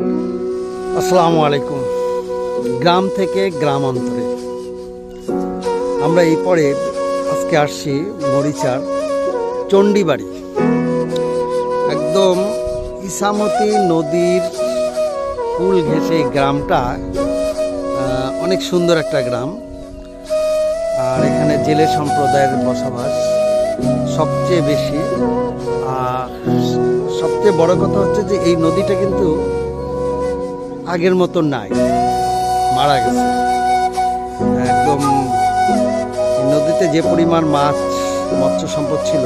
আসসালামু আলাইকুম। গ্রাম থেকে গ্রাম অন্তরে আমরা এই পরে আজকে আসছি মরিচার চণ্ডীবাড়ি। একদম ইসামতি নদীর কুল ঘেঁষে গ্রামটা অনেক সুন্দর একটা গ্রাম। আর এখানে জেলে সম্প্রদায়ের বসবাস সবচেয়ে বেশি। আর সবচেয়ে বড় কথা হচ্ছে যে এই নদীটা কিন্তু আগের মতো নাই। মারা গেছে। একদম নদীতে যে পরিমাণ মাছ, মৎস্য সম্পদ ছিল,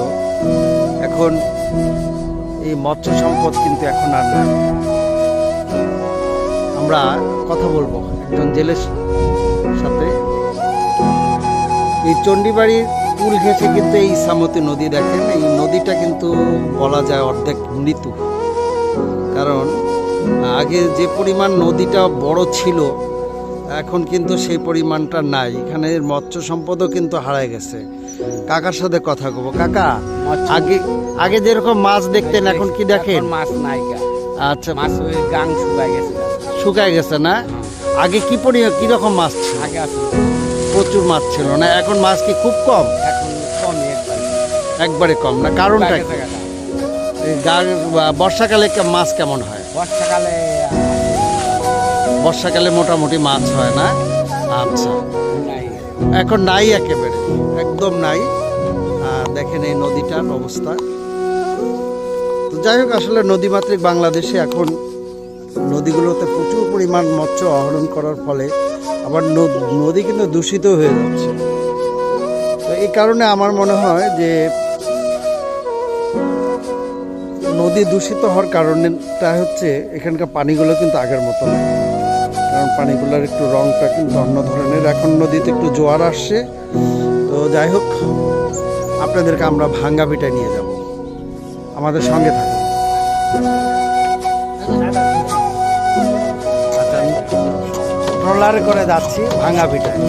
এখন এই মৎস্য সম্পদ কিন্তু এখন আর নাই। আমরা কথা বলব একজন জেলের সাথে। এই চণ্ডীবাড়ির পুল ঘেঁষে কিন্তু এই সামতি নদী দেখেন। এই নদীটা কিন্তু বলা যায় অর্ধেক মৃত্যু কারণ আগে যে পরিমাণ নদীটা বড় ছিল এখন কিন্তু সেই পরিমাণটা নাই। এখানে মৎস্য সম্পদও কিন্তু হারায় গেছে। কাকার সাথে কথা কব। কাকা আগে আগে যেরকম মাছ দেখতেন এখন কি দেখেন? মাছ নাই আচ্ছা। মাছ ওই গাং শুকায় গেছে শুকায় গেছে না? আগে কি পরিমাণ কীরকম মাছ ছিল? আগে প্রচুর মাছ ছিল না? এখন মাছ কি খুব কম? এখন কমই একবার। কম না? কারণটা কি? বর্ষাকালে মাছ কেমন হয়? বর্ষাকালে বর্ষাকালে মোটামুটি মাছ হয় না? আচ্ছা। নাই। এখন নাই একেবারে। একদম নাই। দেখেন এই নদীটার অবস্থা। তো যাই হোক আসলে নদীমাতৃক বাংলাদেশে এখন নদীগুলোতে প্রচুর পরিমাণ মৎস্য আহরণ করার ফলে আবার নদী কিন্তু দূষিত হয়ে যাচ্ছে। তো এই কারণে আমার মনে হয় যে নদী দূষিত হওয়ার কারণটা হচ্ছে এখানকার পানিগুলো কিন্তু আগের মতো না কারণ পানিগুলোর একটু রংটা কিন্তু অন্য ধরনের। এখন নদীতে একটু জোয়ার আসছে। তো যাই হোক, আপনাদেরকে আমরা ভাঙ্গা পিঠা নিয়ে যাব। আমাদের সঙ্গে থাকুন। আচ্ছা ট্রলারে করে যাচ্ছি, ভাঙ্গা পিঠায়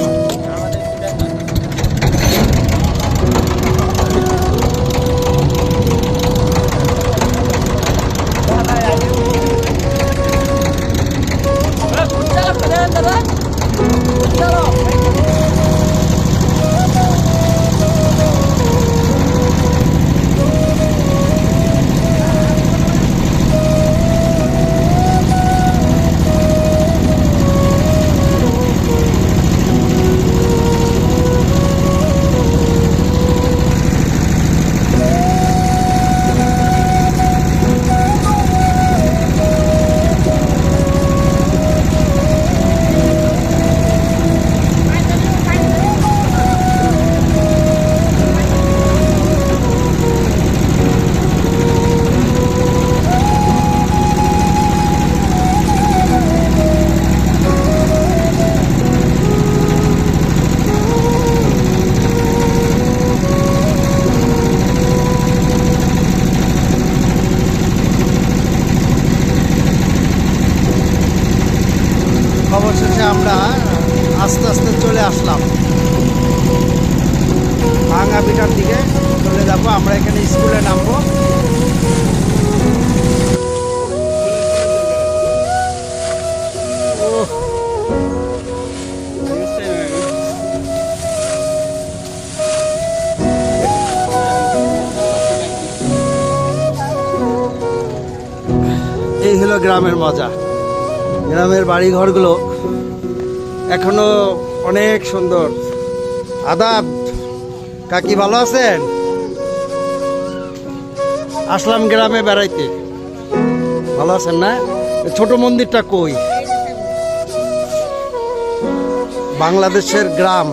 অবশেষে আমরা আস্তে আস্তে চলে আসলাম। ভাঙা পিঠার দিকে চলে যাব, আমরা এখানে স্কুলে নামবো। এই হলো গ্রামের মজা। গ্রামের বাড়ি ঘরগুলো এখনও অনেক সুন্দর। আদাব, কাকি ভালো আছেন? আসলাম গ্রামে বেড়াইতে। ভালো আছেন না? ছোট মন্দিরটা কই? বাংলাদেশের গ্রাম।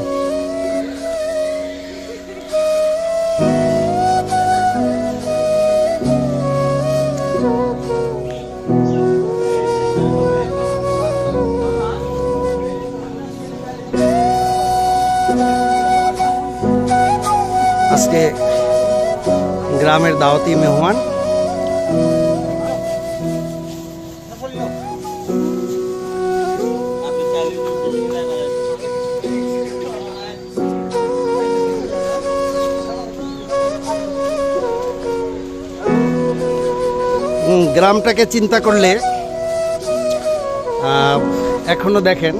আজকে গ্রামের দাওয়াতি মেহমান। গ্রামটাকে চিন্তা করলে আহ, এখনও দেখেন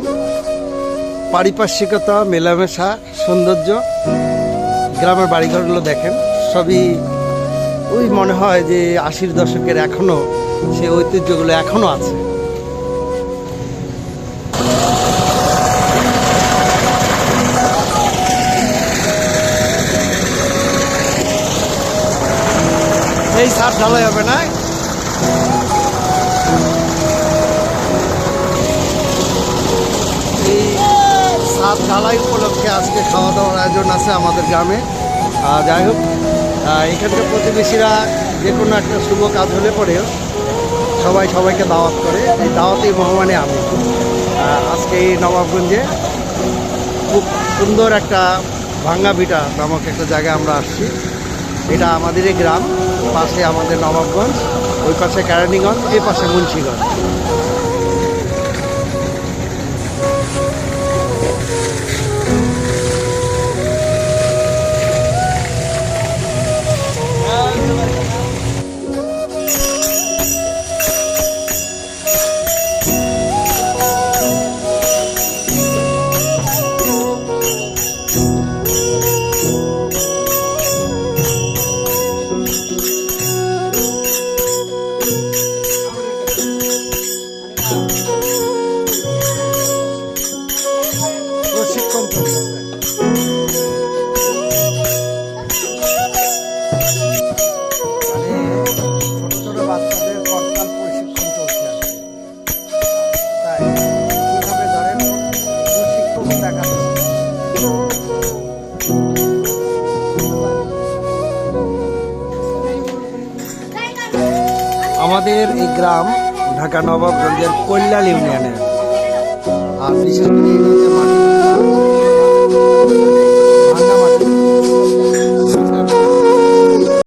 পারিপার্শ্বিকতা মেলামেশা সৌন্দর্য। গ্রামের বাড়িঘরগুলো দেখেন, সবই ওই মনে হয় যে আশির দশকের এখনও সে ঐতিহ্যগুলো এখনও আছে। এই সার ঢালাই হবে না? ঢালাই উপলক্ষে আজকে খাওয়া দাওয়ার আয়োজন আছে আমাদের গ্রামে। যাই হোক এখানকার প্রতিবেশীরা যে কোনো একটা শুভ কাজ হলে পরেও সবাই সবাইকে দাওয়াত করে। এই দাওয়াতেই মহামানে আমি। আজকে এই নবাবগঞ্জে খুব সুন্দর একটা ভাঙ্গা নামক একটা জায়গায় আমরা আসছি। এটা আমাদেরই গ্রাম, পাশে আমাদের নবাবগঞ্জ, ওই পাশে কেরানীগঞ্জ, এই পাশে মুন্সিগঞ্জ। প্রশিক্ষণ দেখাচ্ছে আমাদের এই গ্রাম ঢাকা নবাবগঞ্জের কল্যাণ ইউনিয়নের। আর বিশেষ করে